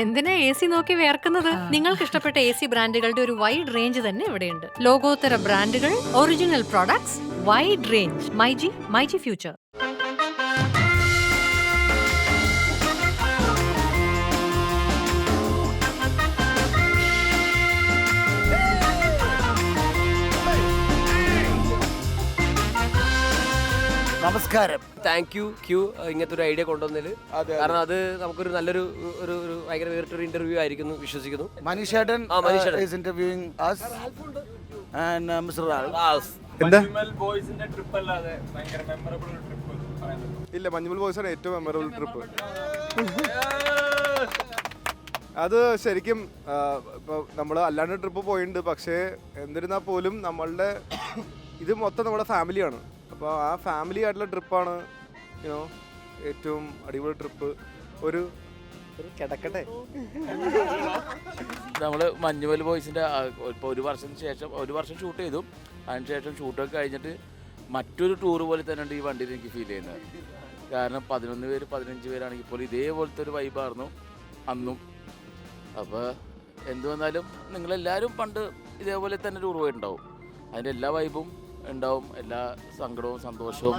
എന്തിനാ A C നോക്കി വേർക്കുന്നത്? നിങ്ങൾക്ക് ഇഷ്ടപ്പെട്ട എ സി ബ്രാൻഡുകളുടെ ഒരു വൈഡ് റേഞ്ച് തന്നെ ഇവിടെയുണ്ട്. ലോകോത്തര ബ്രാൻഡുകൾ original products wide range myG myG future നമസ്കാരം. താങ്ക് യു ക്യൂ ഇങ്ങനത്തെ ഒരു ഐഡിയ കൊണ്ടുവന്നതിൽ കാരണം അത് നമുക്കൊരു നല്ലൊരു ഒരു ഒരു ഭയങ്കര വേറിട്ടൊരു ഇന്റർവ്യൂ ആയിരിക്കുന്നു വിശ്വസിക്കുന്നു. മനീഷേട്ടൻ ആ, മനീഷേട്ടൻ. Is interviewing us and mister എന്താ? ട്രിപ്പ് അല്ലാതെ ഭയങ്കര മെമ്മറബിൾ ട്രിപ്പ് ഇല്ല മഞ്ഞുമൽ ബോയ്സാണ് ഏറ്റവും മെമ്മറബിൾ ട്രിപ്പ് അത് ശരിക്കും നമ്മൾ അല്ലാണ്ട് ട്രിപ്പ് പോയിട്ടുണ്ട് പക്ഷേ എന്നിരുന്നാൽ പോലും നമ്മളുടെ ഇത് മൊത്തം നമ്മുടെ ഫാമിലിയാണ് അപ്പോൾ ആ ഫാമിലി ആയിട്ടുള്ള ട്രിപ്പാണ് യുനോ ഏറ്റവും അടിപൊളി ട്രിപ്പ് ഒരു കിടക്കട്ടെ. നമ്മൾ മഞ്ഞുമൽ ബോയ്സിന്റെ ഇപ്പോൾ ഒരു വർഷത്തിന് ശേഷം ഒരു വർഷം ഷൂട്ട് ചെയ്തു. അതിനുശേഷം ഷൂട്ടൊക്കെ കഴിഞ്ഞിട്ട് മറ്റൊരു ടൂർ പോലെ തന്നെയുണ്ട് ഈ വണ്ടിയിൽ എനിക്ക് ഫീൽ ചെയ്യുന്നത്. കാരണം പതിനൊന്ന് പേര് പതിനഞ്ച് പേരാണെങ്കിൽ പോലും ഇതേപോലത്തെ ഒരു വൈബായിരുന്നു അന്നും. അപ്പോൾ എന്തു വന്നാലും നിങ്ങളെല്ലാവരും പണ്ട് ഇതേപോലെ തന്നെ ടൂർ പോയിട്ടുണ്ടാവും. അതിന്റെ എല്ലാ വൈബും ഉണ്ടാവും. എല്ലാ സങ്കടവും സന്തോഷവും.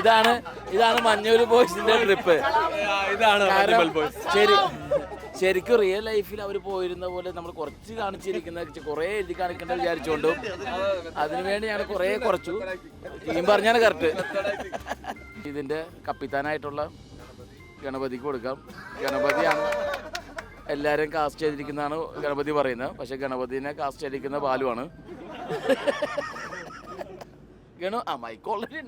ഇതാണ് ഇതാണ് മഞ്ഞൂർ ബോയ്സിന്റെ ട്രിപ്പ്. ഇതാണ് ശരി ശരിക്കും റിയൽ ലൈഫിൽ അവർ പോയിരുന്ന പോലെ നമ്മൾ കുറച്ച് കാണിച്ചിരിക്കുന്ന കുറേ എഴുതി കാണിക്കേണ്ട വിചാരിച്ചുകൊണ്ടും അതിനുവേണ്ടി ഞാൻ കുറേ കുറച്ചു. ടീം പറഞ്ഞാണ് കറക്റ്റ് ഇതിന്റെ കപ്പിത്താനായിട്ടുള്ള ഗണപതിക്ക് കൊടുക്കാം. ഗണപതിയാണ് എല്ലാവരും കാസ്റ്റ് ചെയ്തിരിക്കുന്നതാണ് ഗണപതി പറയുന്നത്. പക്ഷെ ഗണപതിനെ കാസ്റ്റ് ചെയ്തിരിക്കുന്ന ബാലുവാണ്. ഗണു ആ മൈക്ക് ഓൾറെഡി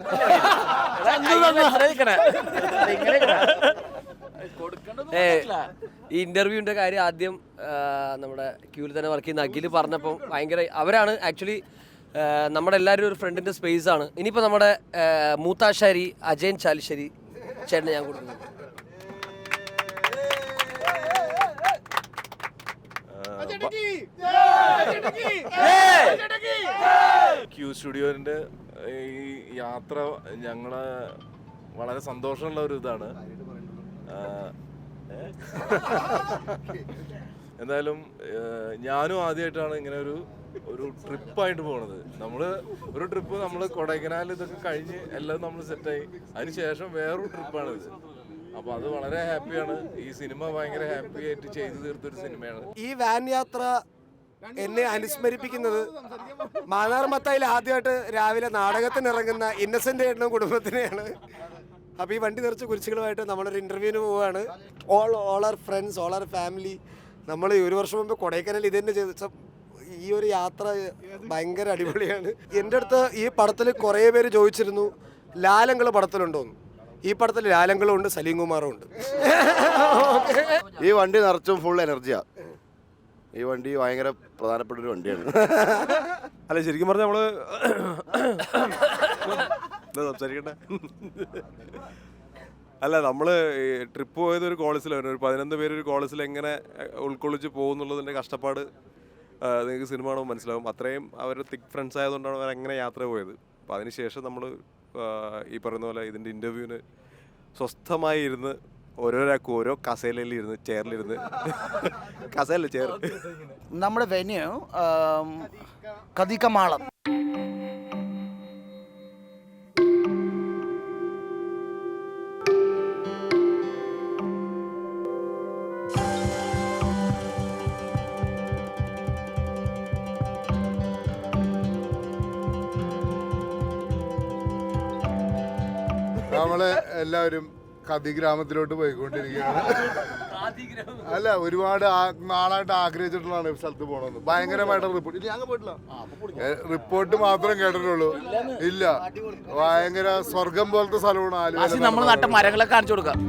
ഈ ഇന്റർവ്യൂവിന്റെ കാര്യം ആദ്യം നമ്മുടെ ക്യൂവിൽ തന്നെ വർക്ക് ചെയ്യുന്ന അഖിൽ പറഞ്ഞപ്പോൾ ഭയങ്കര അവരാണ് ആക്ച്വലി നമ്മുടെ എല്ലാവരും ഒരു ഫ്രണ്ടിന്റെ സ്പേസ് ആണ്. ഇനിയിപ്പോൾ നമ്മുടെ മൂത്താശാരി മൂത്താശ്ശേരി അജയൻ ചാലിശ്ശേരി ചേട്ടന് ഞാൻ കൊടുക്കുന്നു. ക്യൂ സ്റ്റുഡിയോന്റെ ഈ യാത്ര ഞങ്ങളെ വളരെ സന്തോഷമുള്ള ഒരു ഇതാണ്. എന്തായാലും ഞാനും ആദ്യമായിട്ടാണ് ഇങ്ങനെ ഒരു ഒരു ട്രിപ്പായിട്ട് പോണത്. നമ്മൾ ഒരു ട്രിപ്പ് നമ്മൾ കൊടൈക്കനാൽ ഇതൊക്കെ കഴിഞ്ഞ് എല്ലാം നമ്മൾ സെറ്റായി. അതിനുശേഷം വേറൊരു ട്രിപ്പാണ് ഇത്. അപ്പൊ അത് വളരെ ഹാപ്പിയാണ്. ഈ സിനിമ ഭയങ്കര ഹാപ്പി ആയിട്ട് ചെയ്തു തീർത്തൊരു സിനിമയാണ്. ഈ വാൻ യാത്ര എന്നെ അനുസ്മരിപ്പിക്കുന്നത് മാനാർ മത്തായിൽ ആദ്യമായിട്ട് രാവിലെ നാടകത്തിന് ഇറങ്ങുന്ന ഇന്നസെന്റ് ഏട്ടനും കുടുംബത്തിനെയാണ്. അപ്പോൾ ഈ വണ്ടി നിറച്ച് കുരിശുകളുമായിട്ട് നമ്മളൊരു ഇന്റർവ്യൂവിന് പോവാണ് all all are friends all are family നമ്മൾ ഈ ഒരു വർഷം മുമ്പ് കൊടൈക്കനാൽ ഇത് തന്നെ ചെയ്ത ഈ ഒരു യാത്ര ഭയങ്കര അടിപൊളിയാണ്. എന്റെ അടുത്ത് ഈ പടത്തിൽ കുറേ പേര് ചോദിച്ചിരുന്നു ലാലങ്ങൾ പടത്തിലുണ്ടോന്ന്. ഈ പടത്തിൽ ലാലങ്കളും ഉണ്ട് സലീം കുമാറും ഉണ്ട് ഈ വണ്ടി നിറച്ചും ഫുൾ എനർജിയാ ഈ വണ്ടി ഭയങ്കര പ്രധാനപ്പെട്ട ഒരു വണ്ടിയാണ്. അല്ല ശരിക്കും പറഞ്ഞാൽ നമ്മൾ സംസാരിക്കട്ടെ? അല്ല നമ്മൾ ട്രിപ്പ് പോയത് ഒരു കോളേജിലാണ്. ഒരു പതിനൊന്ന് പേര് ഒരു കോളേജിൽ എങ്ങനെ ഉൾക്കൊള്ളിച്ച് പോകുന്നുള്ളതിന്റെ കഷ്ടപ്പാട് നിങ്ങൾക്ക് സിനിമ കാണുമ്പോൾ മനസ്സിലാവും. അത്രയും അവർ തിക് ഫ്രണ്ട്സ് ആയതുകൊണ്ടാണ് അവർ എങ്ങനെ യാത്ര പോയത്. അപ്പോൾ അതിനുശേഷം നമ്മൾ ഈ പറയുന്ന പോലെ ഇതിന്റെ ഇന്റർവ്യൂവിന് സ്വസ്ഥമായി ഇരുന്ന് ഓരോരാൾക്കും ഓരോ കസേലയിൽ ഇരുന്ന് കസേല ചെയർ നമ്മുടെ വെന്യൂ കതിക്കമാളം എല്ലാവരും കതി ഗ്രാമത്തിലോട്ട് പോയിക്കൊണ്ടിരിക്കുകയാണ്. അല്ല ഒരുപാട് നാളായിട്ട് ആഗ്രഹിച്ചിട്ടുള്ളതാണ് ഈ സ്ഥലത്ത് പോകണമെന്ന് ഭയങ്കരമായിട്ട് റിപ്പോർട്ട്. ഇല്ല ഞങ്ങൾ പോയിട്ടില്ല. റിപ്പോർട്ട് മാത്രം കേട്ടിട്ടുള്ളൂ. ഇല്ല. ഭയങ്കര സ്വർഗം പോലത്തെ സ്ഥലമാണ് ആലുവ നമ്മൾ നട്ട മരങ്ങളെ കാണിച്ചു കൊടുക്കാം.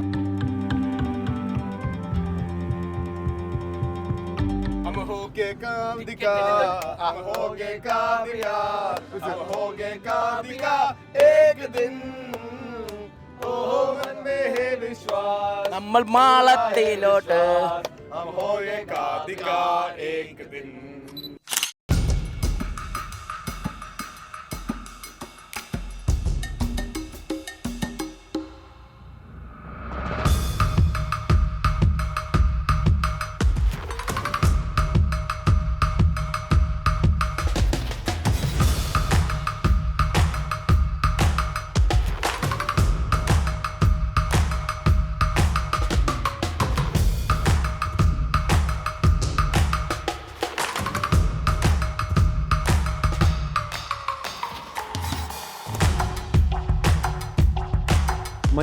നമ്മൾ മാളത്തിലോട്ട്.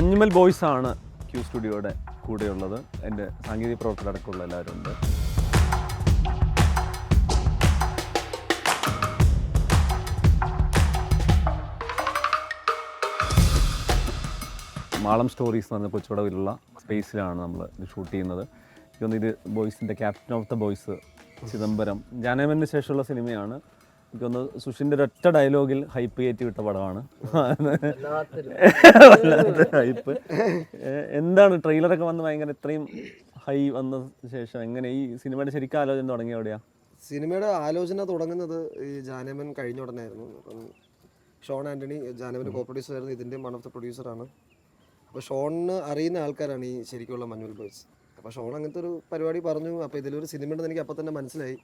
മഞ്ഞുമൽ ബോയ്സ് ആണ് ക്യൂ സ്റ്റുഡിയോയുടെ കൂടെയുള്ളത്. എന്റെ സാങ്കേതിക പ്രവർത്തകരടക്കമുള്ള എല്ലാവരും ഉണ്ട്. മാളം സ്റ്റോറീസ് എന്ന് പറഞ്ഞ കൊച്ചുപടവിലുള്ള സ്പേസിലാണ് നമ്മൾ ഇത് ഷൂട്ട് ചെയ്യുന്നത്. എനിക്കൊന്ന് ഇത് ബോയ്സിന്റെ captain of the boys Chidambaram. ജാനേമന് ശേഷമുള്ള സിനിമയാണ് എനിക്കൊന്ന് സുഷിന്റെ ഒരൊറ്റ ഡയലോഗിൽ ഹൈപ്പ് കയറ്റി വിട്ട പടമാണ്. ഹൈപ്പ് എന്താണ്? ട്രെയിലറൊക്കെ വന്ന് ഭയങ്കര ഇത്രയും ഹൈ വന്ന ശേഷം എങ്ങനെ? ഈ സിനിമയുടെ ശരിക്കും ആലോചന തുടങ്ങിയ എവിടെയാ? സിനിമയുടെ ആലോചന തുടങ്ങുന്നത് ഈ ജാനമൻ കഴിഞ്ഞ ഉടനെ ആയിരുന്നു. അപ്പം ഷോൺ ആന്റണി ജാനമന്റെ കോ പ്രൊഡ്യൂസർ ആയിരുന്നു ഇതിന്റെ വൺ ഓഫ് ദ പ്രൊഡ്യൂസറാണ് അപ്പോൾ ഷോണിന് അറിയുന്ന ആൾക്കാരാണ് ഈ ശരിക്കുള്ള മനുവൽ ബോയ്സ് അപ്പോൾ ഷോൺ അങ്ങനത്തെ ഒരു പരിപാടി പറഞ്ഞു. അപ്പോൾ ഇതിലൊരു സിനിമ ഉണ്ടെന്ന് എനിക്ക് അപ്പം തന്നെ മനസ്സിലായി.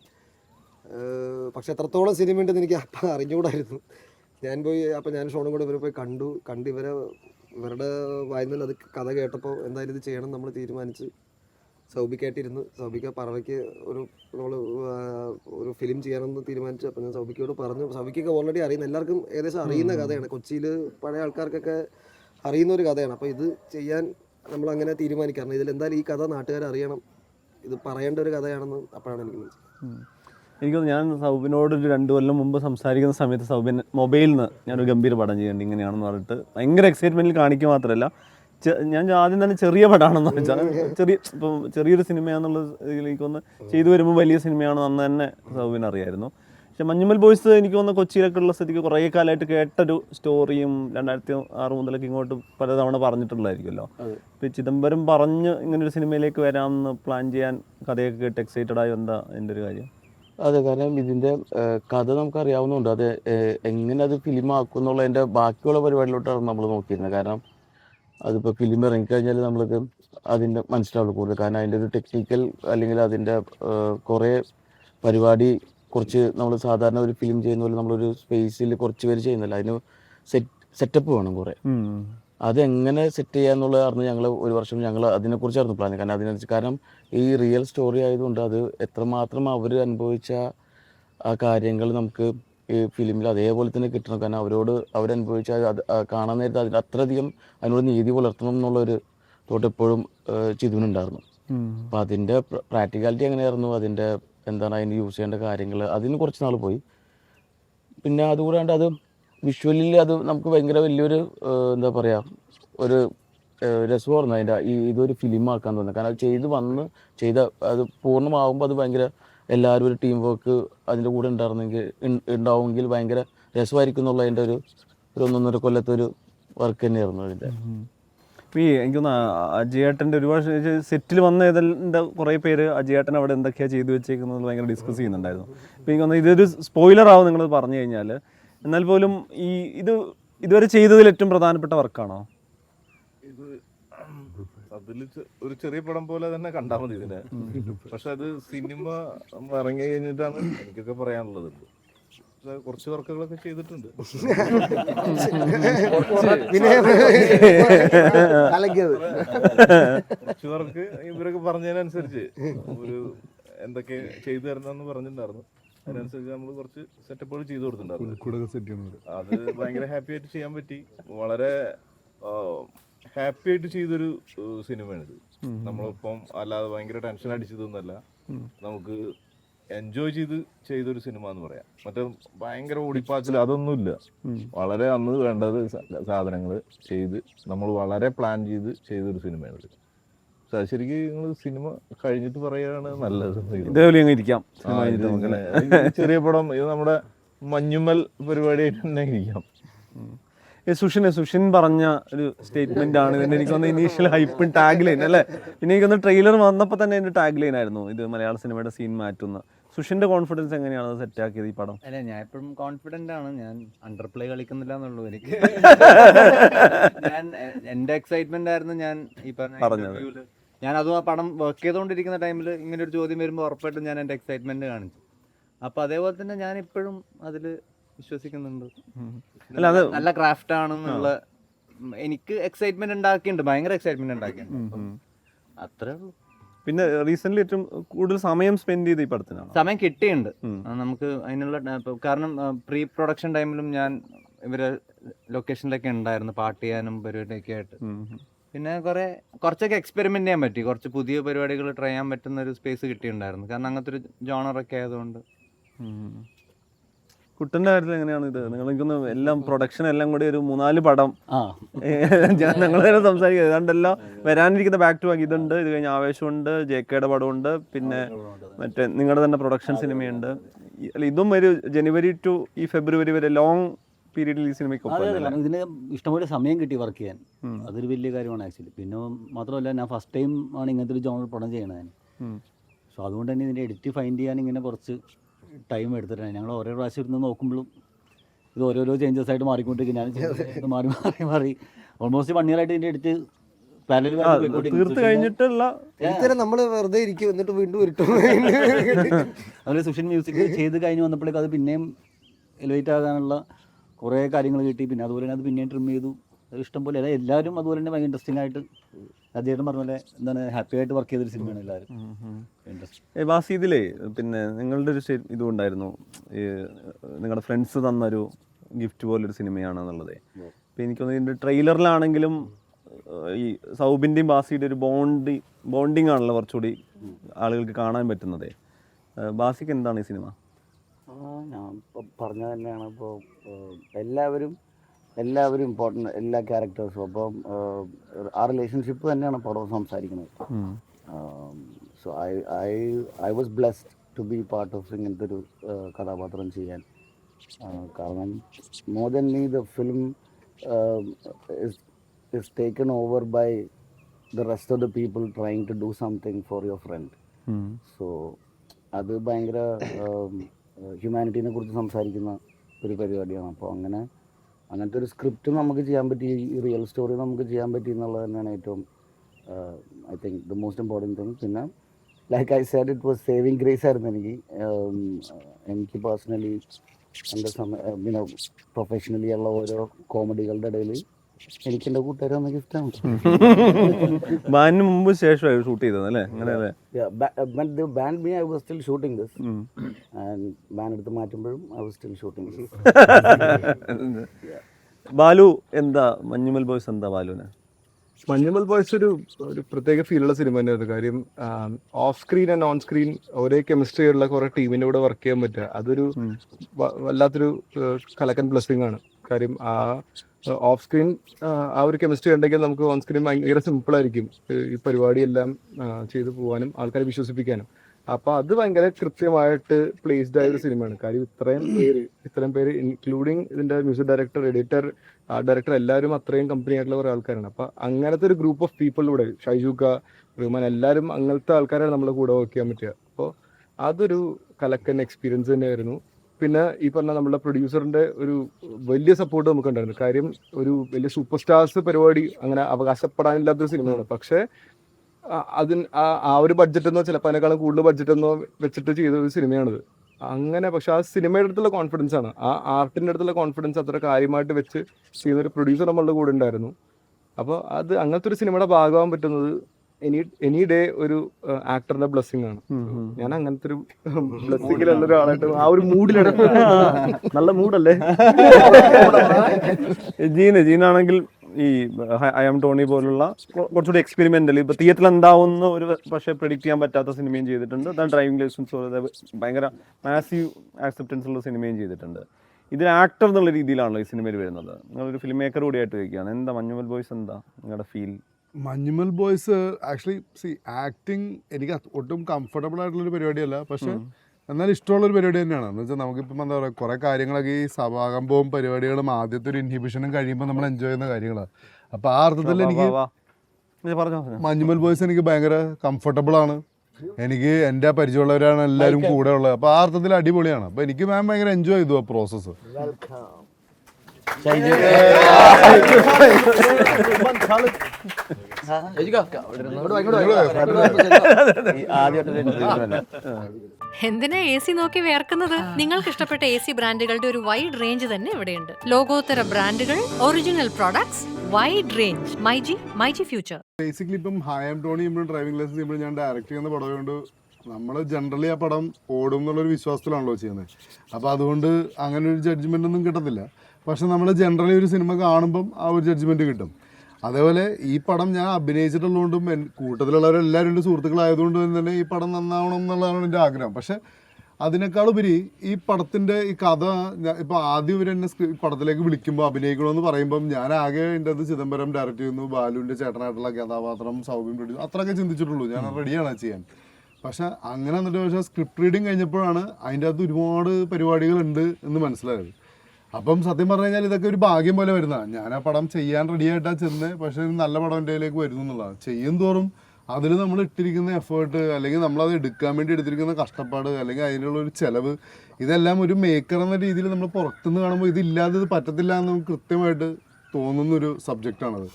പക്ഷെ എത്രത്തോളം സിനിമ ഉണ്ടെന്ന് എനിക്ക് അപ്പം അറിഞ്ഞുകൂടായിരുന്നു. ഞാൻ പോയി അപ്പം ഞാൻ ഷോണും കൂടെ ഇവരെ പോയി കണ്ടു കണ്ട് ഇവരെ ഇവരുടെ വായനയിൽ അത് കഥ കേട്ടപ്പോൾ എന്തായാലും ഇത് ചെയ്യണം നമ്മൾ തീരുമാനിച്ച് സൗബിക്കായിട്ടിരുന്ന്. സൗബിക്ക പറവയ്ക്ക് ഒരു നമ്മൾ ഒരു ഫിലിം ചെയ്യണമെന്ന് തീരുമാനിച്ചു. അപ്പോൾ ഞാൻ സൗബിക്കയോട് പറഞ്ഞു. സൗബിക്കൊക്കെ ഓൾറെഡി അറിയുന്ന എല്ലാവർക്കും ഏകദേശം അറിയുന്ന കഥയാണ്. കൊച്ചിയിൽ പഴയ ആൾക്കാർക്കൊക്കെ അറിയുന്ന ഒരു കഥയാണ്. അപ്പോൾ ഇത് ചെയ്യാൻ നമ്മൾ അങ്ങനെ തീരുമാനിക്കാറുണ്ട്. ഇതിൽ എന്തായാലും ഈ കഥ നാട്ടുകാർ അറിയണം ഇത് പറയേണ്ട ഒരു കഥയാണെന്ന് അപ്പോഴാണ് എനിക്ക് മനസ്സിലായത്. എനിക്കൊന്ന് ഞാൻ സൗബിനോട് ഒരു രണ്ടു കൊല്ലം മുമ്പ് സംസാരിക്കുന്ന സമയത്ത് സൗബിൻ മൊബൈലിൽ നിന്ന് ഞാനൊരു ഗംഭീര പടം ചെയ്യുന്നുണ്ട് ഇങ്ങനെയാണെന്ന് പറഞ്ഞിട്ട്. ഭയങ്കര എക്സൈറ്റ്മെന്റിൽ കാണിക്കുക മാത്രമല്ല ഞാൻ ആദ്യം തന്നെ ചെറിയ പടമാണെന്ന് വെച്ചാൽ ചെറിയ ഇപ്പം ചെറിയൊരു സിനിമയാണെന്നുള്ള ഇതിലേക്കൊന്ന് ചെയ്തു വരുമ്പോൾ വലിയ സിനിമയാണെന്ന് അന്ന് തന്നെ സൗബിൻ അറിയായിരുന്നു. പക്ഷെ മഞ്ഞുമൽ ബോയ്സ് എനിക്ക് തോന്നുന്ന കൊച്ചിയിലൊക്കെ ഉള്ള സ്ഥിതിക്ക് കുറേ കാലമായിട്ട് കേട്ടൊരു സ്റ്റോറിയും രണ്ടായിരത്തി ആറ് മുതലൊക്കെ ഇങ്ങോട്ട് പലതവണ പറഞ്ഞിട്ടുള്ളതായിരിക്കുമല്ലോ. ഇപ്പം ചിദംബരം പറഞ്ഞ് ഇങ്ങനൊരു സിനിമയിലേക്ക് വരാമെന്ന് പ്ലാൻ ചെയ്യാൻ കഥയൊക്കെ കേട്ട് എക്സൈറ്റഡ് ആയി? എന്താ എന്റെ ഒരു കാര്യം? അതെ കാരണം ഇതിന്റെ കഥ നമുക്ക് അറിയാവുന്നുണ്ട് അത് എങ്ങനെ അത് ഫിലിം ആക്കും എന്നുള്ളതിന്റെ ബാക്കിയുള്ള പരിപാടിയിലോട്ടാണ് നമ്മൾ നോക്കിയിരുന്നത്. കാരണം അതിപ്പോൾ ഫിലിം ഇറങ്ങിക്കഴിഞ്ഞാൽ നമ്മൾക്ക് അതിന്റെ മനസ്സിലാവുള്ളൂ കൂടുതൽ. കാരണം അതിന്റെ ഒരു ടെക്നിക്കൽ അല്ലെങ്കിൽ അതിന്റെ കുറേ പരിപാടി കുറച്ച് നമ്മൾ സാധാരണ ഒരു ഫിലിം ചെയ്യുന്ന പോലെ നമ്മളൊരു സ്പേസിൽ കുറച്ച് പേര് ചെയ്യുന്നില്ല. അതിന് സെറ്റ് സെറ്റപ്പ് വേണം കുറേ. അതെങ്ങനെ സെറ്റ് ചെയ്യാന്നുള്ളതായിരുന്നു ഞങ്ങൾ ഒരു വർഷം ഞങ്ങൾ അതിനെക്കുറിച്ചായിരുന്നു പ്ലാൻ കാരണം അതിനെ കാരണം ഈ റിയൽ സ്റ്റോറി ആയതുകൊണ്ട് അത് എത്രമാത്രം അവർ അനുഭവിച്ച ആ കാര്യങ്ങൾ നമുക്ക് ഈ ഫിലിമിൽ അതേപോലെ തന്നെ കിട്ടണം. കാരണം അവരോട് അവരനുഭവിച്ച അത് കാണാൻ നേരത്തെ അതിന് അത്രയധികം അതിനോട് നീതി പുലർത്തണം എന്നുള്ളൊരു തോട്ട് എപ്പോഴും ചിതുവിനുണ്ടായിരുന്നു. അപ്പം അതിന്റെ പ്രാക്ടിക്കാലിറ്റി എങ്ങനെയായിരുന്നു അതിന്റെ എന്താണ് അതിന് യൂസ് ചെയ്യേണ്ട കാര്യങ്ങൾ അതിന് കുറച്ച് നാൾ പോയി. പിന്നെ അതുകൂടാണ്ട് അത് വിഷ്വലി അത് നമുക്ക് ഭയങ്കര വലിയൊരു എന്താ പറയുക ഒരു രസമായിരുന്നു അതിന്റെ ഈ ഇതൊരു ഫിലിം ആക്കാൻ തോന്നുന്നത് കാരണം അത് ചെയ്ത് വന്ന് ചെയ്ത അത് പൂർണമാകുമ്പോൾ അത് ഭയങ്കര എല്ലാവരും ഒരു ടീം വർക്ക് അതിന്റെ കൂടെ ഉണ്ടായിരുന്നെങ്കിൽ ഉണ്ടാവുമെങ്കിൽ ഭയങ്കര രസമായിരിക്കും എന്നുള്ള അതിന്റെ ഒരു ഒരു ഒന്നൊന്നര കൊല്ലത്തെ ഒരു വർക്ക് തന്നെയായിരുന്നു അതിന്റെ. ഈ എനിക്കൊന്ന് അജയേട്ടന്റെ ഒരുപാട് സെറ്റിൽ വന്ന ഏതെന്റെ കുറേ പേര് അജയേട്ടൻ അവിടെ എന്തൊക്കെയാണ് ചെയ്തു വെച്ചേക്കുന്നത് ഭയങ്കര ഡിസ്കസ് ചെയ്യുന്നുണ്ടായിരുന്നു. അപ്പോൾ എനിക്ക് ഇതൊരു സ്പോയിലർ ആവും നിങ്ങൾ പറഞ്ഞു കഴിഞ്ഞാൽ എന്നാൽ പോലും ഈ ഇത് ഇതുവരെ ചെയ്തതിൽ ഏറ്റവും പ്രധാനപ്പെട്ട വർക്കാണോ? ഇത് അതിൽ ഒരു ചെറിയ പടം പോലെ തന്നെ കണ്ടാൽ മതി ഇതിനെ. പക്ഷെ അത് സിനിമ ഇറങ്ങി കഴിഞ്ഞിട്ടാണ് എനിക്കൊക്കെ പറയാനുള്ളത്. കുറച്ച് വർക്കുകളൊക്കെ ചെയ്തിട്ടുണ്ട്. കുറച്ച് വർക്ക് ഇവരൊക്കെ പറഞ്ഞതിനനുസരിച്ച് ഒരു എന്തൊക്കെ ചെയ്തു തരുന്നെന്ന് പറഞ്ഞിട്ടുണ്ടായിരുന്നു. അതിനനുസരിച്ച് നമ്മൾ കുറച്ച് സെറ്റപ്പുകൾ ചെയ്തു കൊടുത്തിട്ടുണ്ടായിരുന്നു. അത് ഭയങ്കര ഹാപ്പി ആയിട്ട് ചെയ്യാൻ പറ്റി. വളരെ ഹാപ്പി ആയിട്ട് ചെയ്തൊരു സിനിമയാണിത്. നമ്മളിപ്പം അല്ലാതെ ഭയങ്കര ടെൻഷൻ അടിച്ചതൊന്നുമല്ല നമുക്ക് എൻജോയ് ചെയ്ത് ചെയ്തൊരു സിനിമ എന്ന് പറയാം. മറ്റേ ഭയങ്കര ഓടിപ്പാച്ചിൽ അതൊന്നുമില്ല. വളരെ അന്ന് വേണ്ടത് സാധനങ്ങൾ ചെയ്ത് നമ്മൾ വളരെ പ്ലാൻ ചെയ്ത് ചെയ്തൊരു സിനിമയാണിത്. ശരിക്കും നിങ്ങൾ സിനിമ കഴിഞ്ഞിട്ട് പറയുകയാണ് നല്ലത് ഇതേപോലെ അങ്ങ് ഇരിക്കാം. സിനിമ കഴിഞ്ഞിട്ട് ചെറിയ പടം ഇത് നമ്മുടെ മഞ്ഞുമൽ പരിപാടിയായിട്ട് തന്നെ ഇരിക്കാം. സുഷിന് സുഷിൻ പറഞ്ഞ ഒരു സ്റ്റേറ്റ്മെന്റ് ആണ്. ഇതിന്റെ എനിക്ക് വന്ന ഇനീഷ്യൽ ഹൈപ്പും ടാഗ് ലൈൻ അല്ലേ? പിന്നെ എനിക്കൊന്ന് ട്രെയിലർ വന്നപ്പോൾ തന്നെ അതിന്റെ ടാഗ് ലൈൻ ആയിരുന്നു. ഇത് മലയാള സിനിമയുടെ സീൻ മാറ്റുന്ന. സുഷിന്റെ കോൺഫിഡൻസ് എങ്ങനെയാണ് അത് സെറ്റ് ആക്കിയത് ഈ പടം? അല്ല ഞാൻ എപ്പോഴും കോൺഫിഡന്റ് ആണ്. ഞാൻ അണ്ടർ പ്ലേ കളിക്കുന്നില്ല എന്നുള്ളൂ എനിക്ക്. ഞാൻ എന്റെ എക്സൈറ്റ്മെന്റ് ആയിരുന്നു ഞാൻ ഈ പറഞ്ഞ പറഞ്ഞത്. ഞാൻ അതും ആ പടം വർക്ക് ചെയ്തുകൊണ്ടിരിക്കുന്ന ടൈമിൽ ഇങ്ങനെ ഒരു ചോദ്യം വരുമ്പോൾ ഉറപ്പായിട്ടും ഞാൻ എന്റെ എക്സൈറ്റ്മെന്റ് കാണിച്ചു. അപ്പോൾ അതേപോലെ തന്നെ ഞാൻ ഇപ്പോഴും അതിൽ വിശ്വസിക്കുന്നുണ്ട്. അല്ല, അത് നല്ല ക്രാഫ്റ്റ് ആണെന്നുള്ള എനിക്ക് എക്സൈറ്റ്മെന്റ് ഉണ്ടാക്കിയിട്ടുണ്ട്. ഭയങ്കര എക്സൈറ്റ്മെന്റ് ഉണ്ടാക്കിയിട്ടുണ്ട്. അത്രേ ഉള്ളൂ. പിന്നെ റീസെന്റ് ഏറ്റവും കൂടുതൽ സമയം സ്പെൻഡ് ചെയ്ത് ഈ പടത്തിനാണ്? സമയം കിട്ടിയിട്ടുണ്ട്. ഉം. നമുക്ക് അതിനുള്ള കാരണം പ്രീ പ്രൊഡക്ഷൻ ടൈമിലും ഞാൻ ഇവരെ ലൊക്കേഷനിലൊക്കെ ഉണ്ടായിരുന്നു. പാട്ട് ചെയ്യാനും പരിപാടിയൊക്കെ ആയിട്ട്. പിന്നെ കുറെ കുറച്ചൊക്കെ എക്സ്പെരിമെന്റ് ചെയ്യാൻ പറ്റി. കുറച്ച് പുതിയ പരിപാടികൾ ട്രൈ ചെയ്യാൻ പറ്റുന്ന ഒരു സ്പേസ് കിട്ടിയിട്ടുണ്ടായിരുന്നു. കാരണം അങ്ങനത്തെ ഒരു ജോണറൊക്കെ ആയതുകൊണ്ട്. കുട്ടന്റെ കാര്യത്തിൽ എങ്ങനെയാണ് ഇത്? നിങ്ങൾക്കൊന്ന് എല്ലാം പ്രൊഡക്ഷൻ എല്ലാം കൂടി ഒരു മൂന്നാൽ പടം. ആ. ഞാൻ ഞങ്ങൾ തന്നെ സംസാരിക്കുക ഏതാണ്ടെല്ലാം വരാനിരിക്കുന്ന ബാക്ക് ടു ബാക്ക് ഇതുണ്ട് ഇത് കഴിഞ്ഞ ആവേശമുണ്ട് ജെ കെയുടെ പടമുണ്ട് പിന്നെ മറ്റേ നിങ്ങളുടെ തന്നെ പ്രൊഡക്ഷൻ സിനിമയുണ്ട് അല്ല, ഇതും ഒരു ജനുവരി ടു ഈ ഫെബ്രുവരി വരെ ലോങ് പീരീഡിൽ ഈ സിനിമയ്ക്ക് ഇതിന് ഇഷ്ടംപോലെ സമയം കിട്ടി വർക്ക് ചെയ്യാൻ. അതൊരു വലിയ കാര്യമാണ് ആക്ച്വലി പിന്നെ മാത്രമല്ല ഞാൻ ഫസ്റ്റ് ടൈം ആണ് ഇങ്ങനത്തെ ഒരു ജോണൽ പടം ചെയ്യണത് ഞാൻ. സോ അതുകൊണ്ട് തന്നെ ഇതിന്റെ എഡിറ്റ് ഫൈൻഡ് ചെയ്യാൻ ഇങ്ങനെ കുറച്ച് ടൈം എടുത്തിട്ടാണ് ഞങ്ങൾ ഓരോ പ്രാവശ്യം ഇരുന്ന് നോക്കുമ്പോഴും ഇത് ഓരോരോ ചേഞ്ചസ് ആയിട്ട് മാറിക്കൊണ്ടിരിക്കും ഞാൻ ഇത് മാറി മാറി മാറി. ഓൾമോസ്റ്റ് വൺ ഇയർ ആയിട്ട് ഇതിന്റെ എഡിറ്റ് തീർത്ത് കഴിഞ്ഞിട്ടുള്ള നമ്മൾ വെറുതെ ഇരിക്കും എന്നിട്ട് വീണ്ടും ഉരുട്ടും. അതുപോലെ സുഷിൻ മ്യൂസിക് ചെയ്ത് കഴിഞ്ഞ് വന്നപ്പോഴേക്കും അത് പിന്നെയും എലിവേറ്റ് ആകാനുള്ള കുറേ കാര്യങ്ങൾ കിട്ടി. പിന്നെ അതുപോലെ തന്നെ അത് പിന്നെയും ട്രിം ചെയ്തു. അത് ഇഷ്ടം പോലെ അതായത് എല്ലാവരും അതുപോലെ തന്നെ ഭയങ്കര ഇൻട്രസ്റ്റിംഗ് ആയിട്ട് അദ്ദേഹം പറഞ്ഞ പോലെ എന്താണ് ഹാപ്പി ആയിട്ട് വർക്ക് ചെയ്തൊരു സിനിമയാണ് എല്ലാവരും. വാസി ഇതിലേ പിന്നെ നിങ്ങളുടെ ഒരു ഇതും ഉണ്ടായിരുന്നു നിങ്ങളുടെ ഫ്രണ്ട്സ് തന്നൊരു ഗിഫ്റ്റ് പോലൊരു സിനിമയാണെന്നുള്ളത് അപ്പോൾ എനിക്കൊന്ന് ഇതിന്റെ ട്രെയിലറിലാണെങ്കിലും ഈ സൗബിന്റെയും ബാസിയുടെ ഒരു ബോണ്ടി ബോണ്ടിങ് ആണല്ലോ കുറച്ചുകൂടി ആളുകൾക്ക് കാണാൻ പറ്റുന്നത്. ബാസിക്ക് എന്താണ് ഈ സിനിമ ആ ഞാൻ പറഞ്ഞ തന്നെയാണ്. ഇപ്പോൾ എല്ലാവരും എല്ലാവരും ഇമ്പോർട്ടന്റ് എല്ലാ ക്യാരക്ടേഴ്സും അപ്പം ആ റിലേഷൻഷിപ്പ് തന്നെയാണ് പടം സംസാരിക്കുന്നത്. So I I I was blessed to be part of ഇങ്ങനത്തെ ഒരു കഥാപാത്രം ചെയ്യാൻ. കാരണം more than me the film is taken over by the rest of the people trying to do something for your friend so അത് ഭയങ്കര ഹ്യൂമാനിറ്റീനെ കുറിച്ച് സംസാരിക്കുന്ന ഒരു പരിപാടിയാണ്. അപ്പോൾ അങ്ങനെ അങ്ങനത്തെ ഒരു സ്ക്രിപ്റ്റ് നമുക്ക് ചെയ്യാൻ പറ്റി ഈ റിയൽ സ്റ്റോറി നമുക്ക് ചെയ്യാൻ പറ്റി എന്നുള്ളത് തന്നെയാണ് ഏറ്റവും I think the most important thing പിന്നെ like I said it was saving grace ആയിരുന്നു എനിക്ക്. എനിക്ക് പേഴ്സണലി എന്റെ സമയ പിന്നെ പ്രൊഫഷണലി ഉള്ള ഓരോ കോമഡികളുടെ ഇടയിൽ എനിക്ക് എന്റെ കൂട്ടുകാർ വന്ന ഗിഫ്റ്റാണ് ബാനിന് മുമ്പ് ശേഷമായി ഷൂട്ട് ചെയ്തത് അല്ലേ? me, I was still shooting this. ഉം. And എടുത്ത് മാറ്റുമ്പോഴും I was still shooting. Balu എന്താ? മഞ്ഞുമൽ ബോയ്സ് എന്താ ബാലുവിന്? മഞ്ഞുമൽ ബോയ്സ് ഒരു ഒരു പ്രത്യേക ഫീലുള്ള സിനിമ തന്നെയായിരുന്നു കാര്യം off screen and on screen ഒരേ കെമിസ്ട്രി ഉള്ള കുറെ ടീമിന്റെ കൂടെ വർക്ക് ചെയ്യാൻ പറ്റുക. അതൊരു വല്ലാത്തൊരു കലക്കൻ ബ്ലെസ്സിങ് ആണ്. കാര്യം ആ ഓഫ് സ്ക്രീൻ ആ ഒരു കെമിസ്ട്രി ഉണ്ടെങ്കിൽ നമുക്ക് ഓൺ സ്ക്രീൻ ഭയങ്കര സിമ്പിൾ ആയിരിക്കും. ഈ പരിപാടിയെല്ലാം ചെയ്തു പോകാനും ആൾക്കാരെ വിശ്വസിപ്പിക്കാനും. അപ്പൊ അത് ഭയങ്കര കൃത്യമായിട്ട് പ്ലേസ്ഡ് ആയ ഒരു സിനിമയാണ് കാര്യം ഇത്രയും പേര് ഇത്രയും പേര് ഇൻക്ലൂഡിങ് ഇതിന്റെ മ്യൂസിക് ഡയറക്ടർ എഡിറ്റർ ഡയറക്ടർ എല്ലാവരും അത്രയും കമ്പനി ആയിട്ടുള്ള കുറെ ആൾക്കാരാണ്. അപ്പൊ അങ്ങനത്തെ ഒരു ഗ്രൂപ്പ് ഓഫ് പീപ്പിളിലൂടെ ഷൈജുക്ക റഹ്മാൻ എല്ലാവരും അങ്ങനത്തെ ആൾക്കാരാണ് നമ്മളെ കൂടെ വർക്ക് ചെയ്യാൻ പറ്റുക. അപ്പോൾ അതൊരു കലക്കൻ എക്സ്പീരിയൻസ് തന്നെയായിരുന്നു. പിന്നെ ഈ പറഞ്ഞ നമ്മുടെ പ്രൊഡ്യൂസറിന്റെ ഒരു വലിയ സപ്പോർട്ട് നമുക്കുണ്ടായിരുന്നു. കാര്യം ഒരു വലിയ സൂപ്പർ സ്റ്റാർസ് പരിപാടി അങ്ങനെ അവകാശപ്പെടാനില്ലാത്തൊരു സിനിമയാണ്. പക്ഷേ അതിന് ആ- ഒരു ബഡ്ജറ്റ് എന്നോ ചിലപ്പോൾ അതിനേക്കാളും കൂടുതൽ ബഡ്ജറ്റ് എന്നോ വെച്ചിട്ട് ചെയ്ത ഒരു സിനിമയാണിത്. അങ്ങനെ പക്ഷെ ആ സിനിമയുടെ അടുത്തുള്ള കോൺഫിഡൻസ് ആണ്. ആ ആർട്ടിന്റെ അടുത്തുള്ള കോൺഫിഡൻസ് അത്ര കാര്യമായിട്ട് വെച്ച് ചെയ്യുന്ന ഒരു പ്രൊഡ്യൂസർ നമ്മളുടെ കൂടെ ഉണ്ടായിരുന്നു. അപ്പോൾ അത് അങ്ങനത്തെ ഒരു സിനിമയുടെ ഭാഗമാകാൻ പറ്റുന്നത് എനി എനി ഡേ ഒരു ആക്ടറിന്റെ ബ്ലെസ്സിങ് ആണ്. ഞാൻ അങ്ങനത്തെ ഒരു ബ്ലെസ്സിങ്ങിലുള്ള ഒരാളായിട്ട് ആ ഒരു മൂഡിലാണ് നല്ല മൂഡല്ലേ ജീന ജീനാണെങ്കിൽ ഈ ഐ ആം ടോണി പോലുള്ള കുറച്ചുകൂടി എക്സ്പെരിമെന്റൽ ഇപ്പൊ തിയേറ്ററിൽ എന്താവുന്ന ഒരു പക്ഷേ പ്രിഡിക്ട് ചെയ്യാൻ പറ്റാത്ത സിനിമയും ചെയ്തിട്ടുണ്ട്. അതാണ് ഡ്രൈവിംഗ് ലൈസൻസ് ഭയങ്കര മാസീവ് ആക്സെപ്റ്റൻസ് ഉള്ള സിനിമയും ചെയ്തിട്ടുണ്ട്. ഇതിൽ ആക്ടർ എന്നുള്ള രീതിയിലാണല്ലോ ഈ സിനിമയിൽ വരുന്നത്. നിങ്ങളൊരു ഫിലിം മേക്കർ കൂടിയായിട്ട് ചോദിക്കുകയാണ് എന്താ മഞ്ഞുമൽ ബോയ്സ് എന്താ? നിങ്ങളുടെ feel Manjummel boys actually see acting എനിക്ക് ഒട്ടും കംഫർട്ടബിൾ ആയിട്ടുള്ളൊരു പരിപാടിയല്ല. പക്ഷെ ഇഷ്ടമുള്ള ഒരു പരിപാടി തന്നെയാണ്. എന്ന് വെച്ചാൽ നമുക്കിപ്പം എന്താ പറയുക കുറേ കാര്യങ്ങളൊക്കെ ഈ സഭാകമ്പവും പരിപാടികളും ആദ്യത്തെ ഒരു ഇൻഹിബിഷനും കഴിയുമ്പോൾ നമ്മൾ എൻജോയ് ചെയ്യുന്ന കാര്യങ്ങളാണ് അപ്പോൾ ആ അർത്ഥത്തിൽ എനിക്ക്. മഞ്ഞുമൽ ബോയ്സ് എനിക്ക് ഭയങ്കര കംഫർട്ടബിൾ ആണ്. എനിക്ക് എന്റെ പരിചയമുള്ളവരാണ് എല്ലാവരും കൂടെ ഉള്ളത്. അപ്പോൾ ആ അർത്ഥത്തിൽ അടിപൊളിയാണ്. അപ്പോൾ എനിക്ക് മാം ഭയങ്കര എൻജോയ് ചെയ്തു ആ പ്രോസസ്സ് എന്തിനാ എ സി നോക്കി വേർക്കുന്നത് നിങ്ങൾക്ക് ഇഷ്ടപ്പെട്ട എ സി ബ്രാൻഡുകളുടെ ഒരു വൈഡ് റേഞ്ച് തന്നെ ഇവിടെയുണ്ട് ലോകോത്തര ബ്രാൻഡുകൾ original products wide range myG myG future basically ഇപ്പം ഹായ് ആം ടോണി ചെയ്യുമ്പോഴും ഡ്രൈവിംഗ് ലൈസൻസ് ചെയ്യുമ്പോൾ ഞാൻ ഡയറക്റ്റ് ചെയ്യുന്ന പടമായതുകൊണ്ട് നമ്മൾ ജനറലി ആ പടം ഓടും എന്നുള്ളൊരു വിശ്വാസത്തിലാണല്ലോ ചെയ്യുന്നത് അപ്പോൾ അതുകൊണ്ട് അങ്ങനെ ഒരു ജഡ്ജ്മെന്റ് ഒന്നും കിട്ടത്തില്ല പക്ഷെ നമ്മൾ ജനറലി ഒരു സിനിമ കാണുമ്പം ആ ഒരു ജഡ്ജ്മെന്റ് കിട്ടും. അതേപോലെ ഈ പടം ഞാൻ അഭിനയിച്ചിട്ടുള്ളതുകൊണ്ടും കൂട്ടത്തിലുള്ളവരെല്ലാവരും എന്റെ സുഹൃത്തുക്കളായതുകൊണ്ട് തന്നെ ഈ പടം നന്നാവണം എന്നുള്ളതാണ് എന്റെ ആഗ്രഹം. പക്ഷെ അതിനേക്കാളുപരി ഈ പടത്തിന്റെ ഈ കഥ ഇപ്പോൾ ആദ്യം ഇവർ എന്നെ പടത്തിലേക്ക് വിളിക്കുമ്പോൾ അഭിനയിക്കണമെന്ന് പറയുമ്പം ഞാൻ ആകെ എന്റെ അത് ചിദംബരം ഡയറക്റ്റ് ചെയ്യുന്നു ബാലുവിന്റെ ചേട്ടനായിട്ടുള്ള കഥാപാത്രം സൗബിൻ പ്രൊഡ്യൂസ് അത്രയൊക്കെ ചിന്തിച്ചിട്ടുള്ളൂ. ഞാൻ റെഡിയാണ് ചെയ്യാൻ. പക്ഷെ അങ്ങനെ എന്നിട്ട് പക്ഷേ സ്ക്രിപ്റ്റ് റീഡിങ് കഴിഞ്ഞപ്പോഴാണ് അതിന്റെ അകത്ത് ഒരുപാട് പരിപാടികളുണ്ട് എന്ന് മനസ്സിലായത്. അപ്പം സത്യം പറഞ്ഞു കഴിഞ്ഞാൽ ഇതൊക്കെ ഒരു ഭാഗ്യം പോലെ വരുന്നതാണ് ഞാൻ ആ പടം ചെയ്യാൻ റെഡി ആയിട്ടാ ചെന്ന് പക്ഷേ നല്ല പടം എന്റെ കയ്യിലേക്ക് വരുന്നു എന്നുള്ളതാണ്. ചെയ്യും തോറും അതിൽ നമ്മൾ ഇട്ടിരിക്കുന്ന എഫേർട്ട് അല്ലെങ്കിൽ നമ്മളത് എടുക്കാൻ വേണ്ടി എടുത്തിരിക്കുന്ന കഷ്ടപ്പാട് അല്ലെങ്കിൽ അതിനുള്ള ഒരു ചിലവ് ഇതെല്ലാം ഒരു മേക്കർ എന്ന രീതിയിൽ നമ്മൾ പുറത്തുനിന്ന് കാണുമ്പോൾ ഇതില്ലാതെ ഇത് പറ്റത്തില്ല എന്ന് നമുക്ക് കൃത്യമായിട്ട് തോന്നുന്നൊരു സബ്ജക്റ്റാണത്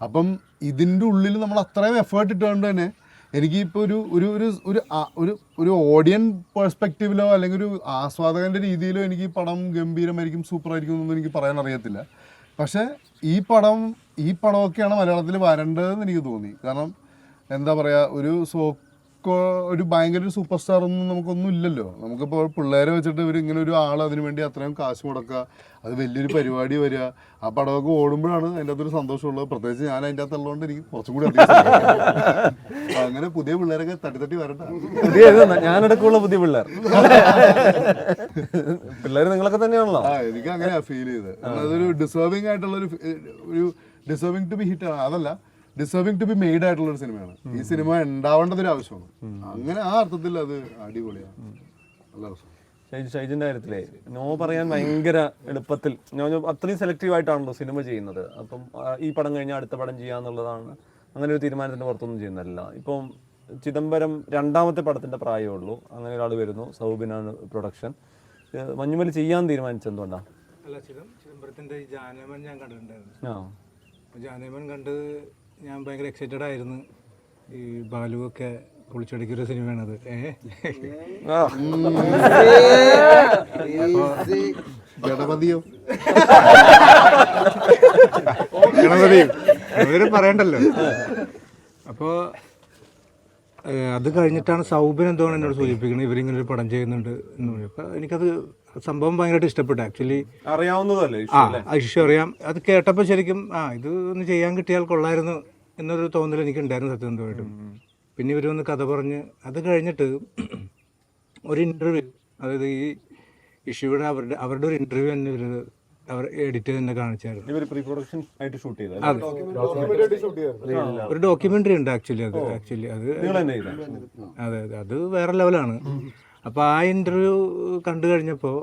അപ്പം ഇതിന്റെ ഉള്ളിൽ നമ്മൾ അത്രയും എഫേർട്ട് ഇട്ടുകൊണ്ട് തന്നെ എനിക്ക് ഇപ്പോൾ ഒരു ഒരു ഒരു ഒരു ഒരു ഒരു ഓഡിയൻ പെർസ്പെക്റ്റീവിലോ അല്ലെങ്കിൽ ഒരു ആസ്വാദകന്റെ രീതിയിലോ എനിക്ക് ഈ പടം ഗംഭീരമായിരിക്കും സൂപ്പറായിരിക്കും എന്നൊന്നും എനിക്ക് പറയാൻ അറിയത്തില്ല. പക്ഷേ ഈ പടം ഈ പടമൊക്കെയാണ് മലയാളത്തിൽ വരേണ്ടതെന്ന് എനിക്ക് തോന്നി. കാരണം എന്താ പറയുക ഒരു സോക്കോ ഒരു ഭയങ്കര ഒരു സൂപ്പർ സ്റ്റാർ ഒന്നും നമുക്കൊന്നും ഇല്ലല്ലോ. നമുക്കിപ്പോൾ പിള്ളേരെ വെച്ചിട്ട് ഇവർ ഇങ്ങനെ ഒരു ആൾ അതിന് വേണ്ടി അത്രയും കാശ് മുടക്കുക അത് വലിയൊരു പരിപാടി വരിക. ആ പടമൊക്കെ ഓടുമ്പോഴാണ് അതിന്റെ അകത്തൊരു സന്തോഷമുള്ളത്. പ്രത്യേകിച്ച് ഞാൻ അതിന്റെ അകത്തുള്ളതുകൊണ്ട് എനിക്ക് കുറച്ചും കൂടി അധികം അങ്ങനെ പുതിയ പിള്ളേരൊക്കെ തട്ടി തട്ടി വരട്ടെ. പുതിയ ഞാനടക്കമുള്ള പുതിയ പിള്ളേർ. പിള്ളേർ നിങ്ങളൊക്കെ തന്നെയാണല്ലോ. ആ എനിക്ക് അങ്ങനെയാണ് ഫീൽ ചെയ്തത്. അതൊരു ഡിസേർവിംഗ് ആയിട്ടുള്ള ഒരു ഡിസേർവിംഗ് ടു ബി ഹിറ്റ് ആണ്. അതല്ല ഡിസേർവിംഗ് ടു ബി മെയ്ഡ് ആയിട്ടുള്ള ഒരു സിനിമയാണ് ഈ സിനിമ ഉണ്ടാവേണ്ടത് ഒരു ആവശ്യമാണ്. അങ്ങനെ ആ അർത്ഥത്തിൽ അത് അടിപൊളിയാണ്. നല്ല രസം ഷൈജ് ഷൈജിന്റെ കാര്യത്തിലേ നോ പറയാൻ ഭയങ്കര എളുപ്പത്തിൽ ഞാൻ അത്രയും സെലക്റ്റീവ് ആയിട്ടാണല്ലോ സിനിമ ചെയ്യുന്നത്. അപ്പം ഈ പടം കഴിഞ്ഞാൽ അടുത്ത പടം ചെയ്യാന്നുള്ളതാണ് അങ്ങനെ ഒരു തീരുമാനത്തിന്റെ പുറത്തൊന്നും ചെയ്യുന്നതല്ല. ഇപ്പം ചിദംബരം രണ്ടാമത്തെ പടത്തിന്റെ പ്രായമേ ഉള്ളൂ. അങ്ങനെ ഒരാൾ വരുന്നു സൗബിനാണ് പ്രൊഡക്ഷൻ മഞ്ഞുമലി ചെയ്യാൻ തീരുമാനിച്ചത് എന്തുകൊണ്ടാ? അല്ല ചിദം ചിദംബരത്തിന്റെ ജാനമൻ ഞാൻ കണ്ടിട്ടുണ്ടായിരുന്നു. ജാനമൻ കണ്ട് ഞാൻ ഭയങ്കര എക്സൈറ്റഡ് ആയിരുന്നു. ഈ ബാലു ബാലുവൊക്കെ പൊളിച്ചടിക്കൊരു സിനിമയാണത്. ഏ? ഗണപതിയോ. പറയണ്ടല്ലോ. അപ്പോൾ അത് കഴിഞ്ഞിട്ടാണ് സൗബിൻ എന്താണ് എന്നോട് സൂചിപ്പിക്കുന്നത് ഇവരിങ്ങനെ ഒരു പടം ചെയ്യുന്നുണ്ട് എന്ന് പറഞ്ഞു. അപ്പോൾ എനിക്കത് സംഭവം ഭയങ്കരമായിട്ട് ഇഷ്ടപ്പെട്ടു. ആക്ച്വലി അറിയാവുന്നതല്ലേ ആ ഇഷ്യൂ അറിയാം. അത് കേട്ടപ്പോൾ ശരിക്കും ആ ഇത് ഒന്ന് ചെയ്യാൻ കിട്ടിയാൽ കൊള്ളായിരുന്നു എന്നൊരു തോന്നൽ എനിക്കുണ്ടായിരുന്നു സത്യസന്ധമായിട്ടും. പിന്നെ ഇവർ വന്ന് കഥ പറഞ്ഞ് അത് കഴിഞ്ഞിട്ട് ഒരു ഇന്റർവ്യൂ അതായത് ഈ ഇഷ്യൂടെ അവരുടെ അവരുടെ ഒരു ഇന്റർവ്യൂ തന്നെ ഇവർ അവർ എഡിറ്റ് തന്നെ കാണിച്ചായിരുന്നു. ഒരു ഡോക്യുമെന്ററി ഉണ്ട് ആക്ച്വലി അത് ആക്ച്വലി അത് അതെ അതെ. അത് വേറെ ലെവലാണ് അപ്പോൾ ആ ഇന്റർവ്യൂ കണ്ടു കഴിഞ്ഞപ്പോൾ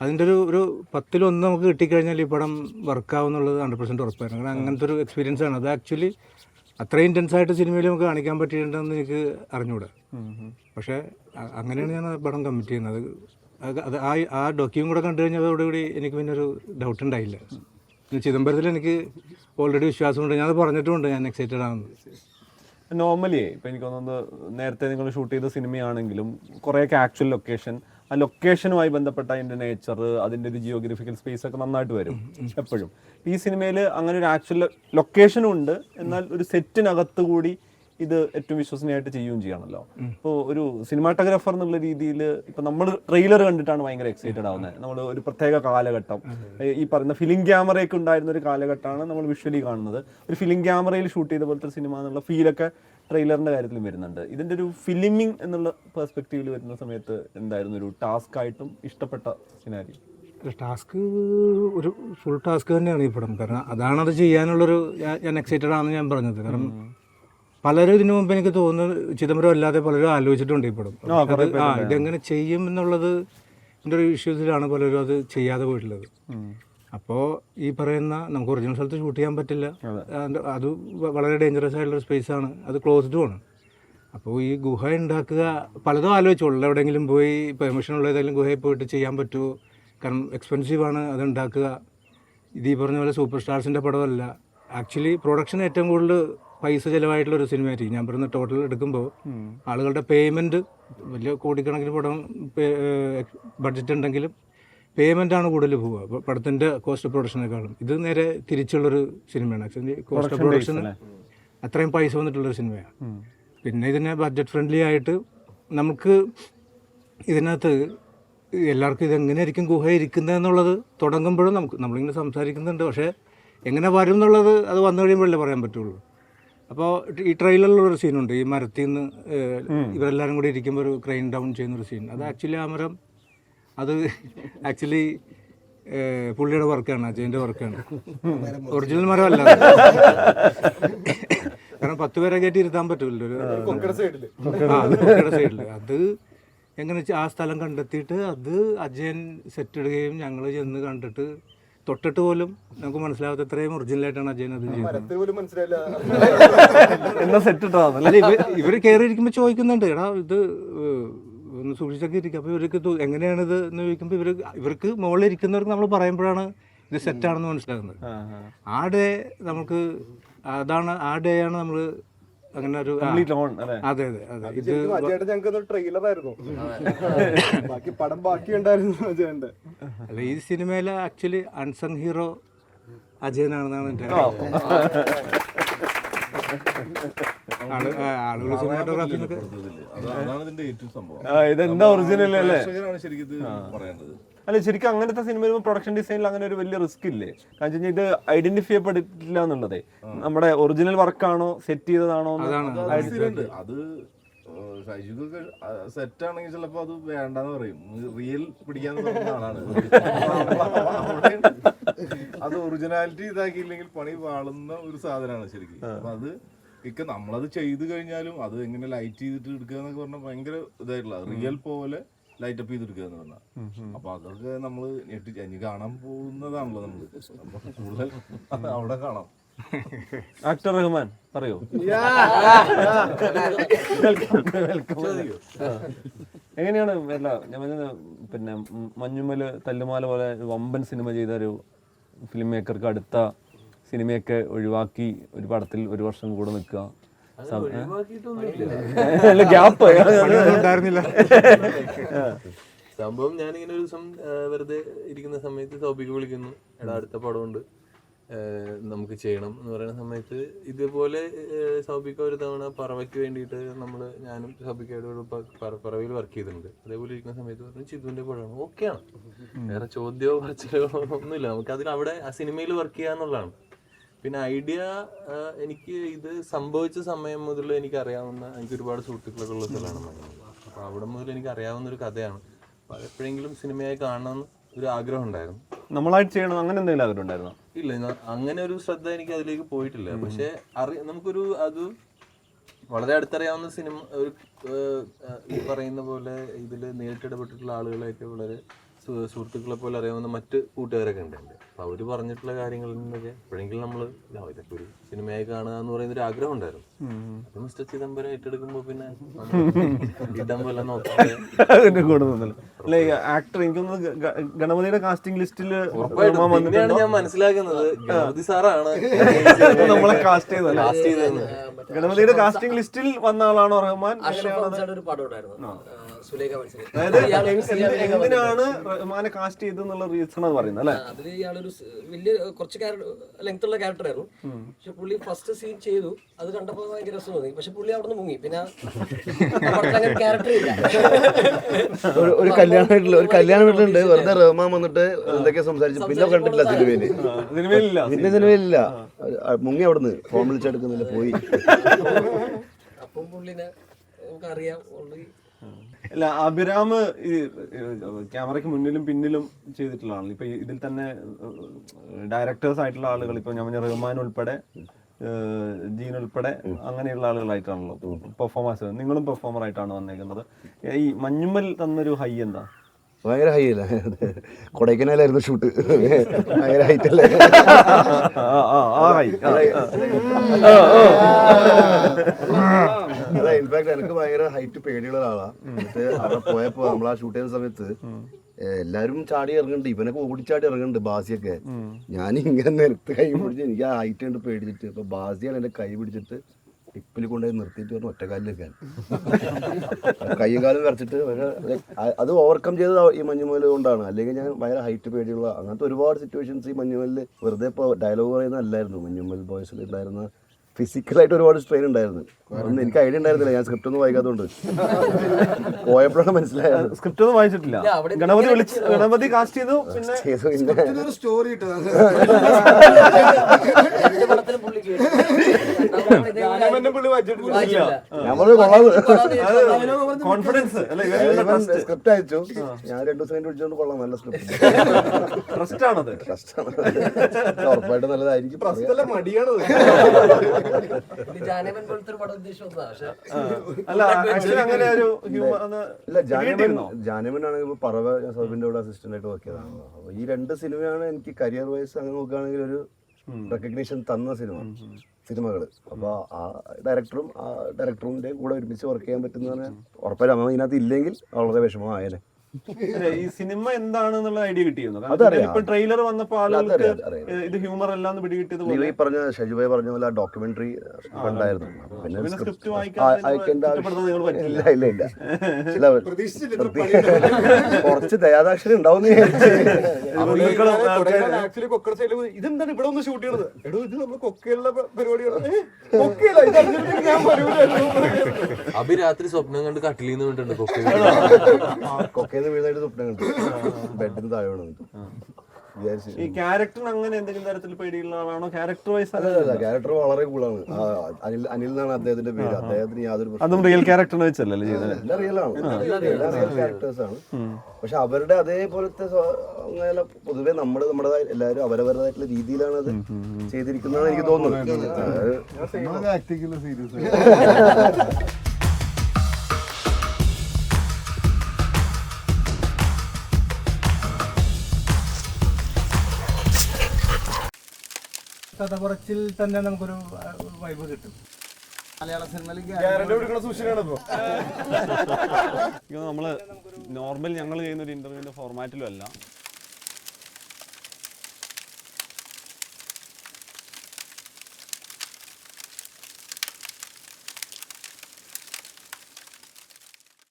അതിന്റെ ഒരു ഒരു പത്തിലൊന്ന് നമുക്ക് കിട്ടിക്കഴിഞ്ഞാൽ ഈ പടം വർക്കാവും എന്നുള്ളത് ഹൺഡ്രഡ് പെർസെന്റ് ഉറപ്പായിരുന്നു കാരണം അങ്ങനത്തെ ഒരു എക്സ്പീരിയൻസ് ആണ്. അത് ആക്ച്വലി അത്രയും ഇന്റൻസ് ആയിട്ട് സിനിമയിൽ നമുക്ക് കാണിക്കാൻ പറ്റിയിട്ടുണ്ടെന്ന് എനിക്ക് അറിഞ്ഞുകൂടാ പക്ഷേ അങ്ങനെയാണ് ഞാൻ ആ പടം കമ്മിറ്റ് ചെയ്യുന്നത്. അത് ആ ആ ഡോക്യൂം കൂടെ കണ്ടു കഴിഞ്ഞതോടുകൂടി എനിക്ക് പിന്നെ ഒരു ഡൗട്ട് ഉണ്ടായില്ല. ചിദംബരത്തിൽ എനിക്ക് ഓൾറെഡി വിശ്വാസമുണ്ട്. ഞാൻ അത് പറഞ്ഞിട്ടുമുണ്ട്. ഞാൻ എക്സൈറ്റഡ് ആണെന്ന്. നോർമലി ഇപ്പം എനിക്ക് തോന്നുന്നത് നേരത്തെ നിങ്ങൾ ഷൂട്ട് ചെയ്ത സിനിമയാണെങ്കിലും കുറേയൊക്കെ ആക്ച്വൽ ലൊക്കേഷൻ ആ ലൊക്കേഷനുമായി ബന്ധപ്പെട്ട അതിന്റെ നേച്ചർ അതിന്റെ ഒരു ജിയോഗ്രഫിക്കൽ സ്പേസ് ഒക്കെ നന്നായിട്ട് വരും എപ്പോഴും. ഈ സിനിമയിൽ അങ്ങനെ ഒരു ആക്ച്വൽ ലൊക്കേഷനും ഉണ്ട്. എന്നാൽ ഒരു സെറ്റിനകത്ത് കൂടി ഇത് ഏറ്റവും വിശ്വസനീയമായിട്ട് ചെയ്യുകയും ചെയ്യണമല്ലോ. ഇപ്പോൾ ഒരു സിനിമാറ്റോഗ്രാഫർ എന്നുള്ള രീതിയിൽ ഇപ്പം നമ്മൾ ട്രെയിലർ കണ്ടിട്ടാണ് ഭയങ്കര എക്സൈറ്റഡ് ആവുന്നത്. നമ്മൾ ഒരു പ്രത്യേക കാലഘട്ടം. ഈ പറയുന്ന ഫിലിം ക്യാമറയൊക്കെ ഉണ്ടായിരുന്ന ഒരു കാലഘട്ടമാണ് നമ്മൾ വിഷ്വലി കാണുന്നത്. ഒരു ഫിലിം ക്യാമറയിൽ ഷൂട്ട് ചെയ്ത പോലത്തെ സിനിമ എന്നുള്ള ഫീലൊക്കെ ട്രെയിലറിന്റെ കാര്യത്തിലും വരുന്നുണ്ട്. ഇതിന്റെ ഒരു ഫിലിമിംഗ് എന്നുള്ള പെർസ്പെക്റ്റീവിൽ വരുന്ന സമയത്ത് എന്തായിരുന്നു ഒരു ടാസ്ക് ആയിട്ടും ഇഷ്ടപ്പെട്ട സിനാരി ടാസ്ക് ഒരു ഫുൾ ടാസ്ക് തന്നെയാണ് ഈ പടം. കാരണം അതാണത് ചെയ്യാനുള്ളൊരു ഞാൻ- ഞാൻ എക്സൈറ്റഡ് ആണെന്ന് ഞാൻ പറഞ്ഞത്. കാരണം പലരും ഇതിനു മുമ്പ് എനിക്ക് തോന്നുന്നു ചിദംബരം അല്ലാതെ പലരും ആലോചിച്ചിട്ടുണ്ട് ഇപ്പോഴും. ആ, ഇതെങ്ങനെ ചെയ്യും എന്നുള്ളത് എന്റെ ഒരു ഇഷ്യൂസിലാണ് പലരും അത് ചെയ്യാതെ പോയിട്ടുള്ളത്. അപ്പോൾ ഈ പറയുന്ന നമുക്ക് ഒറിജിനൽ സ്ഥലത്ത് ഷൂട്ട് ചെയ്യാൻ പറ്റില്ല. അത്. വളരെ ഡേഞ്ചറസ് ആയിട്ടുള്ള സ്പേസ് ആണ്. അത് ക്ലോസ്ഡ് ആണ്. അപ്പോൾ ഈ ഗുഹ ഉണ്ടാക്കുക പലതും ആലോചിച്ചോളൂ എവിടെയെങ്കിലും പോയി പെർമിഷൻ ഉള്ള ഏതെങ്കിലും ഗുഹയിൽ പോയിട്ട് ചെയ്യാൻ പറ്റുമോ? കാരണം എക്സ്പെൻസീവാണ് അത് ഉണ്ടാക്കുക. ഇത് ഈ പറഞ്ഞ പോലെ സൂപ്പർ സ്റ്റാർസിന്റെ പടമല്ല. ആക്ച്വലി പ്രൊഡക്ഷൻ ഏറ്റവും കൂടുതൽ പൈസ ചിലവായിട്ടുള്ള ഒരു സിനിമയായിരിക്കും ഞാൻ പറയുന്ന ടോട്ടൽ എടുക്കുമ്പോൾ ആളുകളുടെ പേയ്മെന്റ് വലിയ കോടിക്കണക്കിന് പടം ബഡ്ജറ്റ് ഉണ്ടെങ്കിലും പേയ്മെന്റ് ആണ് കൂടുതൽ പോവുക. അപ്പോൾ പടത്തിന്റെ കോസ്റ്റ് ഓഫ് പ്രൊഡക്ഷനേക്കാളും ഇത് നേരെ തിരിച്ചുള്ളൊരു സിനിമയാണ് ആക്ച്വലി കോസ്റ്റ് ഓഫ് പ്രൊഡക്ഷൻ അത്രയും പൈസ വന്നിട്ടുള്ളൊരു സിനിമയാണ് പിന്നെ ഇതിനെ ബഡ്ജറ്റ് ഫ്രണ്ട്ലി ആയിട്ട് നമുക്ക് ഇതിനകത്ത് എല്ലാവർക്കും ഇതെങ്ങനെയായിരിക്കും ഗുഹ ഇരിക്കുന്നത് എന്നുള്ളത് തുടങ്ങുമ്പോഴും നമുക്ക് നമ്മളിങ്ങനെ സംസാരിക്കുന്നുണ്ട്. പക്ഷേ എങ്ങനെ വരും എന്നുള്ളത് അത് വന്നു കഴിയുമ്പോഴല്ലേ പറയാൻ പറ്റുള്ളൂ. അപ്പോൾ ഈ ട്രെയിലറിലുള്ളൊരു സീനുണ്ട് ഈ മരത്തിൽ നിന്ന് ഇവരെല്ലാവരും കൂടി ഇരിക്കുമ്പോൾ ഒരു ക്രെയിൻ ഡൗൺ ചെയ്യുന്നൊരു സീൻ. അത് ആക്ച്വലി ആ മരം അത് ആക്ച്വലി പുള്ളിയുടെ വർക്കാണ് അജയന്റെ വർക്കാണ്. ഒറിജിനൽ മരമല്ല കാരണം പത്ത് പേരെ കയറ്റി ഇരുത്താൻ പറ്റില്ല ഒരു സൈഡിൽ അത് എങ്ങനെ വെച്ചാൽ ആ സ്ഥലം കണ്ടെത്തിയിട്ട് അത് അജയൻ സെറ്റ് ഇടുകയും ഞങ്ങൾ ചെന്ന് കണ്ടിട്ട് തൊട്ടിട്ട് പോലും നമുക്ക് മനസ്സിലാവാത്ത എത്രയും ഒറിജിനലായിട്ടാണ് അജയൻ അത് ചെയ്യുന്നത് ഇവർ കയറി ഇരിക്കുമ്പോൾ ചോദിക്കുന്നുണ്ട് എടാ ഇത് ഒന്ന് സൂക്ഷിച്ചൊക്കെ ഇരിക്കും. അപ്പോൾ ഇവർക്ക് എങ്ങനെയാണ് എങ്ങനെയാണിത് എന്ന് ചോദിക്കുമ്പോൾ ഇവർ ഇവർക്ക് മുകളിൽ ഇരിക്കുന്നവർക്ക് നമ്മൾ പറയുമ്പോഴാണ് ഇത് സെറ്റാണെന്ന് മനസ്സിലാകുന്നത്. ആ ഡേ നമുക്ക് അതാണ് ആ ഡേ ആണ് നമ്മൾ അങ്ങനെ ഒരു അതെ അതെ അതെ. ഇത് ഞങ്ങൾക്ക് ട്രെയിലർ ആയിരുന്നു. ബാക്കി പടം ബാക്കി ഉണ്ടായിരുന്നു അജയന്റെ അല്ല ഈ സിനിമയിലെ ആക്ച്വലി അൺസങ് ഹീറോ അജയനാണെന്നാണ് എന്റെ ആൾ ആളുകൾ സിനിമാറ്റോഗ്രാഫിന്നൊക്കെ അത് അതാണ് ഇതിന്റെ ഏറ്റവും സംഭവം. ആ, ഇതെന്താ ഒറിജിനൽ അല്ലേ? അല്ല ശരിക്കും അങ്ങനത്തെ സിനിമ പ്രൊഡക്ഷൻ ഡിസൈനിൽ അങ്ങനെ ഒരു വലിയ റിസ്ക് ഇല്ലേ? കാരണം വെച്ചാൽ ഇത് ഐഡന്റിഫൈ ചെയ്യപ്പെട്ടിട്ടില്ല എന്നുള്ളതേ. നമ്മുടെ ഒറിജിനൽ വർക്കാണോ സെറ്റ് ചെയ്തതാണോ. അത് ഷൈജുക്കൊക്കെ സെറ്റ് ആണെങ്കിൽ ചിലപ്പോ അത് വേണ്ടെന്ന് പറയും. റിയൽ പിടിക്കാൻ ആളാണ്. അത് ഒറിജിനാലിറ്റി ഇതാക്കിയില്ലെങ്കിൽ പണി വാളുന്ന ഒരു സാധനമാണ് ശരിക്കും. അപ്പൊ അത് ഇക്ക നമ്മളത് ചെയ്തു കഴിഞ്ഞാലും അത് എങ്ങനെ ലൈറ്റ് ചെയ്തിട്ട് എടുക്കുക എന്നൊക്കെ പറഞ്ഞാൽ ഭയങ്കര ഇതായിട്ടുള്ള റിയൽ പോലെ ലൈറ്റ് അപ്പ് ചെയ്തെടുക്കുക എന്ന് പറഞ്ഞാൽ അപ്പൊ അതൊക്കെ നമ്മൾ ഞെട്ടി ഇനി കാണാൻ പോകുന്നതാണല്ലോ നമ്മൾ. അപ്പൊ കൂടുതൽ അവിടെ കാണാം. ആക്ടർ റഹ്മാൻ പറയോ. എങ്ങനെയാണ് അല്ല ഞാൻ പിന്നെ മഞ്ഞുമല മഞ്ഞുമൽ തല്ലുമാല പോലെ വമ്പൻ സിനിമ ചെയ്ത ഒരു ഫിലിം മേക്കർക്ക് അടുത്ത സിനിമയൊക്കെ ഒഴിവാക്കി ഒരു പടത്തിൽ ഒരു വർഷം കൂടെ നിൽക്കുക. ഗ്യാപ്പ്. ഉണ്ടായിരുന്നില്ല സംഭവം ഞാനിങ്ങനെ ഒരു ദിവസം വെറുതെ ഇരിക്കുന്ന സമയത്ത് ടോപ്പിക്ക് വിളിക്കുന്നു. എടാ അടുത്ത പടമുണ്ട്. നമുക്ക് ചെയ്യണം എന്ന് പറയുന്ന സമയത്ത് ഇതുപോലെ സൗബിക്ക ഒരു തവണ പറവയ്ക്ക് വേണ്ടിയിട്ട് നമ്മൾ ഞാനും സൗബിക്കയോട് പറവയിൽ വർക്ക് ചെയ്തിട്ടുണ്ട്. അതേപോലെ ഇരിക്കുന്ന സമയത്ത് പറഞ്ഞു ചിതുവിന്റെ പടമാണ്. ഓക്കെയാണ്. വേറെ ചോദ്യമോ പറച്ചിലോ ഒന്നുമില്ല. നമുക്ക് അതിൽ അവിടെ ആ സിനിമയിൽ വർക്ക് ചെയ്യാന്നുള്ളതാണ്. പിന്നെ ഐഡിയ എനിക്ക് ഇത് സംഭവിച്ച സമയം മുതൽ എനിക്ക് അറിയാവുന്ന എനിക്ക് ഒരുപാട് സുഹൃത്തുക്കളൊക്കെ ഉള്ള സ്ഥലമാണ് മലയാളം. അപ്പോൾ അവിടെ മുതൽ എനിക്ക് അറിയാവുന്ന ഒരു കഥയാണ്. അപ്പോൾ അതെപ്പോഴെങ്കിലും സിനിമയായി കാണണമെന്ന് ഒരു ആഗ്രഹം ഉണ്ടായിരുന്നു. നമ്മളായിട്ട് ചെയ്യണം അങ്ങനെ എന്തെങ്കിലും ആഗ്രഹം ഉണ്ടായിരുന്നു? ഇല്ല അങ്ങനെ ഒരു ശ്രദ്ധ എനിക്ക് അതിലേക്ക് പോയിട്ടില്ല. പക്ഷെ അറി നമുക്കൊരു അത് വളരെ അടുത്തറിയാവുന്ന സിനിമ ഒരു ഈ പറയുന്ന പോലെ ഇതിൽ നേരിട്ടിടപെട്ടിട്ടുള്ള ആളുകളെയൊക്കെ വളരെ സുഹൃത്തുക്കളെ പോലെ അറിയാവുന്ന മറ്റ് കൂട്ടുകാരൊക്കെ ഉണ്ട്. എന്റെ അപ്പോൾ അവർ പറഞ്ഞിട്ടുള്ള കാര്യങ്ങളിൽ നിന്നൊക്കെ എപ്പോഴെങ്കിലും നമ്മൾ ഇതൊക്കെ ഒരു സിനിമയായി കാണുക എന്ന് പറയുന്ന ഒരു ആഗ്രഹം ഉണ്ടായിരുന്നു. അപ്പം മിസ്റ്റർ ചിദംബരം ഏറ്റെടുക്കുമ്പോൾ പിന്നെ ചിദംബരം നോക്കാം. നോക്കാതെ അതിന്റെ അല്ല ആക്ടർ എനിക്കൊന്ന് ഗണപതിയുടെ കാസ്റ്റിംഗ് ലിസ്റ്റിൽ ഉറപ്പായിട്ടും. ഞാൻ മനസ്സിലാക്കുന്നത്. ഗണപതി സാറാണ്. നമ്മളെ കാസ്റ്റ് ചെയ്തത്. കാസ്റ്റ് ചെയ്തതെന്ന് ഗണപതിയുടെ കാസ്റ്റിംഗ് ലിസ്റ്റിൽ വന്ന ആളാണ് റഹ്മാൻ? ഒരു പടം ഉണ്ടായിരുന്നു. സുലേഖ എന്തിനാണ് റഹ്മാനെ കാസ്റ്റ് ചെയ്തെന്നുള്ള റീസൺ അത് പറയുന്നത് അല്ലേ? അതിൽ ഇയാളൊരു വലിയ കുറച്ച് ലെങ്ത് ഉള്ള ക്യാരക്ടർ ആയിരുന്നു. പക്ഷെ പുള്ളി ഫസ്റ്റ് സീൻ ചെയ്തു. അത് കണ്ടപ്പോൾ ഭയങ്കര രസം തോന്നി. പക്ഷെ പുള്ളി അവിടെ നിന്ന് മുങ്ങി. പിന്നെ ക്യാരക്ടർ ഇല്ല. ഒരു- കല്യാണ വീട്ടിൽ ഒരു കല്യാണ വീട്ടിലുണ്ട്. വെറുതെ റഹ്മാൻ വന്നിട്ട് എന്തൊക്കെയാ സംസാരിച്ചു? പിന്നെ കണ്ടിട്ടില്ല സിനിമയിൽ. സിനിമയിലില്ല പിന്നെ സിനിമയിലില്ല. മുങ്ങി അവിടുന്ന്. ഫോൺ വിളിച്ചെടുക്കുന്നില്ല പോയി. അപ്പം പുള്ളിനെ നമുക്കറിയാം. പുള്ളി അല്ല അഭിരാമ് ക്യാമറയ്ക്ക് മുന്നിലും പിന്നിലും ചെയ്തിട്ടുള്ള ആളാണ് ഇപ്പൊ ഇതിൽ തന്നെ ഡയറക്ടേഴ്സ് ആയിട്ടുള്ള ആളുകൾ ഇപ്പൊ ഞാൻ പറഞ്ഞ റഹ്മാൻ ഉൾപ്പെടെ ജീൻ ഉൾപ്പെടെ അങ്ങനെയുള്ള ആളുകളായിട്ടാണല്ലോ പെർഫോമൻസ് നിങ്ങളും പെർഫോമർ ആയിട്ടാണ് വന്നേക്കുന്നത്. ഈ മഞ്ഞുമ്മൽ തന്നൊരു ഹൈ എന്താ? ഭയങ്കര ഹൈ അല്ല? കൊടൈക്കനാലായിരുന്നു ഷൂട്ട് ഭയങ്കര ഹൈറ്റ് അല്ലേ? അല്ല ഇൻഫാക്ട് എനിക്ക് ഭയങ്കര ഹൈറ്റ് പേടിയുള്ള ഒരാളാണ് എന്നിട്ട് അവിടെ പോയപ്പോ നമ്മൾ ആ ഷൂട്ട് ചെയ്യുന്ന സമയത്ത് എല്ലാരും ചാടി ഇറങ്ങുന്നുണ്ട്. ഇവനൊക്കെ ഓടിച്ചാടി ഇറങ്ങുന്നുണ്ട് ബാസിയൊക്കെ. ഞാൻ ഇങ്ങനെ നിരത്ത് കൈ പിടിച്ച് എനിക്ക് ആ ഹൈറ്റ് കണ്ട് പേടിച്ചിട്ട് അപ്പൊ ബാസിയാണ് എന്റെ കൈ പിടിച്ചിട്ട് ടിപ്പിൽ കൊണ്ടുപോയി നിർത്തിയിട്ട് പറഞ്ഞു ഒറ്റക്കാലിൽ വെക്കാൻ കൈയും കാലും വരച്ചിട്ട് പക്ഷേ അത് ഓവർകം ചെയ്തത് ഈ മഞ്ഞുമല കൊണ്ടാണ്. അല്ലെങ്കിൽ ഞാൻ ഭയങ്കര ഹൈറ്റ് പേടിയുള്ള അങ്ങനത്തെ ഒരുപാട് സിറ്റുവേഷൻസ് ഈ മഞ്ഞുമലിൽ വെറുതെ ഇപ്പോൾ ഡയലോഗ് പറയുന്ന അല്ലായിരുന്നു. മഞ്ഞുമൽ ബോയ്സിൽ ഉണ്ടായിരുന്ന ഫിസിക്കലായിട്ട് ഒരുപാട് സ്ട്രെയിൻ ഉണ്ടായിരുന്നു. അതൊന്നും എനിക്ക് ഐഡിയ ഉണ്ടായിരുന്നില്ല. ഞാൻ സ്ക്രിപ്റ്റ് ഒന്നും വായിക്കാത്തതുകൊണ്ട് പോയപ്പോഴാണ് മനസ്സിലായത്. സ്ക്രിപ്റ്റ് ഒന്നും വായിച്ചിട്ടില്ല. ഗണപതി വിളിച്ച് ഗണപതി കാസ്റ്റ് ചെയ്തു പിന്നെ ചെയ്തു പിന്നെ സ്റ്റോറി നമ്മൾ കൊള്ളാം കോൺഫിഡൻസ് അല്ലെ? സ്ക്രിപ്റ്റ് അയച്ചു. ഞാൻ രണ്ടു ദിവസം വിളിച്ചോണ്ട് കൊള്ളാം നല്ല സ്ക്രിപ്റ്റ് ട്രസ്റ്റ് ആണത്. ഉറപ്പായിട്ടും നല്ലതായിരിക്കും. ഇല്ല ജാനമൻ ജാനമൻ ആണെങ്കിൽ ഇപ്പൊ പറവ ഞാൻ സൗബിന്റെ കൂടെ അസിസ്റ്റന്റ് ആയിട്ട് വർക്ക് ചെയ്തതാണ്. അപ്പൊ ഈ രണ്ട് സിനിമയാണ് എനിക്ക് കരിയർ വൈസ് അങ്ങനെ നോക്കുകയാണെങ്കിൽ ഒരു റെക്കഗ്നീഷൻ തന്ന സിനിമ സിനിമകൾ അപ്പോൾ ആ ഡയറക്ടറും ആ ഡയറക്ടറിന്റെ കൂടെ ഒരുമിച്ച് വർക്ക് ചെയ്യാൻ പറ്റുന്ന ഉറപ്പായിട്ടും. അമ്മ ഇതിനകത്ത് ഇല്ലെങ്കിൽ വളരെ വിഷമമായേനെ. ഈ സിനിമ എന്താണെന്നുള്ള ഐഡിയ കിട്ടിയിരുന്നു. ട്രെയിലർ വന്നപ്പോ ആളുകൾക്ക് അതറിയാം, അതറിയാം. ഏ, ഇത് ഹ്യൂമർ അല്ലാന്ന് പിടികിട്ടിയത് ഈ പറഞ്ഞ ഷജുബായി പറഞ്ഞ പോലെ ഡോക്യുമെന്ററി ഉണ്ടായിരുന്നു പിന്നെ സ്ക്രിപ്റ്റ്. ഇല്ല ഇല്ല ഇല്ല. കുറച്ച് ദയാദാക്ഷിണ്യം ഉണ്ടാവും ഇതെന്താണ് ഇവിടെ ഒന്ന് ഷൂട്ട് ചെയ്യണത്? എടോ ഇത് നമ്മൾ കൊക്കയിലുള്ള പരിപാടിയാണ്. ഏ, കൊക്കയില ഞാൻ വരൂലായിരുന്നു അഭി രാത്രി സ്വപ്നം കണ്ട് കട്ടിലിന്ന് കൊക്കെ കൊക്കയിൽ നിന്ന് വീഴുന്നതായിട്ട് സ്വപ്നം കണ്ടു. ബെഡിന് താഴെ വീണു വിചാരിച്ചു ഈ ക്യാരക്ടറിന് അങ്ങനെ എന്തെങ്കിലും തരത്തിൽ പേടിയുള്ള ആളാണോ? ക്യാരക്ടർ വൈസ് അല്ല ക്യാരക്ടർ വളരെ കൂളാണ്. അനിൽ അനിൽ എന്നാണ് അദ്ദേഹത്തിന്റെ പേര്. അദ്ദേഹത്തിന് യാതൊരു പ്രശ്നവും അതും റിയൽ ക്യാരക്ടറിനെ വെച്ചല്ലേ ചെയ്തത്? എല്ലാം റിയൽ ആണ്. എല്ലാം റിയൽ ക്യാരക്ടേഴ്സ് ആണ്. പക്ഷെ അവരുടെ അതേപോലത്തെ സ്വ- അങ്ങനെ പൊതുവെ നമ്മുടെ നമ്മുടെ എല്ലാവരും അവരവരുടേതായിട്ടുള്ള രീതിയിലാണ് അത് ചെയ്തിരിക്കുന്നതെന്ന് എനിക്ക് തോന്നുന്നു. അതായത് ആക്ടിങ്ങിൽ സീരിയസ് കഥ കുറച്ചിൽ തന്നെ നമുക്കൊരു വൈബ് കിട്ടും. മലയാള സിനിമയിൽ നമ്മൾ നോർമൽ ഞങ്ങൾ ചെയ്യുന്ന ഒരു ഇന്റർവ്യൂവിന്റെ ഫോർമാറ്റിലും അല്ല.